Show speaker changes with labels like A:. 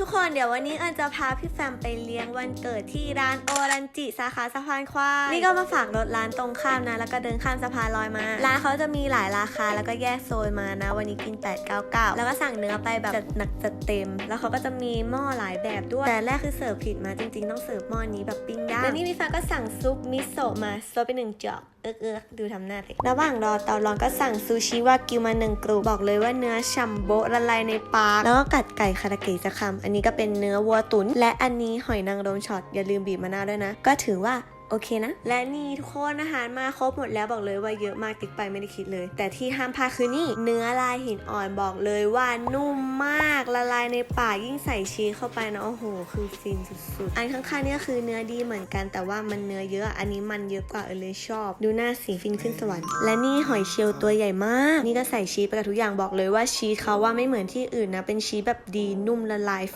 A: ทุกคนเดี๋ยววันนี้เอิญจะพาพี่แฟมไปเลี้ยงวันเกิดที่ร้านโอรันจิสาขาสะพานควาย นี่ก็มาฝากรถร้านตรงข้ามนะ แล้วก็เดินข้ามสะพานลอยมา ร้านเขาจะมีหลายราคาแล้วก็แยกโซนมานะ วันนี้กิน 899 แล้วก็สั่งเนื้อไปแบบจัดหนักจัดเต็ม แล้วเขาก็จะมีหม้อหลายแบบด้วย แต่แรกคือเสิร์ฟผิดมาจริงๆ ต้องเสิร์ฟหม้อนี้แบบปิ้งย่างแล้วนี่พี่แฟมก็สั่งซุปมิโซะมาซดไปหนึ่งจอกเอิกเอิกดูทำหน้าเลยระหว่างรอเตาร้อนก็สั่งซูชิวากิวมาหนึ่งกรุบอกเลยว่าเนื้อฉ่ำโบละลายในปากแล้วก็กัดไก่คาราเกะจะคำอันนี้ก็เป็นเนื้อวัวตุ๋นและอันนี้หอยนางรมช็อตอย่าลืมบีบมะนาวด้วยนะ ก็ถือว่า โอเคนะ และนี่ทุกคนอาหารมาครบหมดแล้วบอกเลยว่าเยอะมากติ๊กไปไม่ได้คิดเลย แต่ที่ห้ามพลาดคือนี่ เนื้อลายหินอ่อนบอกเลยว่านุ่มมากละลายในปากยิ่งใส่ชีสเข้าไปนะโอ้โห คือฟินสุดๆ อันข้างๆเนี่ยคือเนื้อดีเหมือนกัน แต่ว่ามันเนื้อเยอะอันนี้มันเยอะกว่าเออเลยชอบ ดูหน้าสีฟินขึ้นสวรรค์และนี่หอยเชลล์ตัวใหญ่มาก นี่ก็ใส่ชีสไปกับทุกอย่างบอกเลยว่าชีสเขาว่าไม่เหมือนที่อื่นนะเป็นชีสแบบดีนุ่มละลายฟิน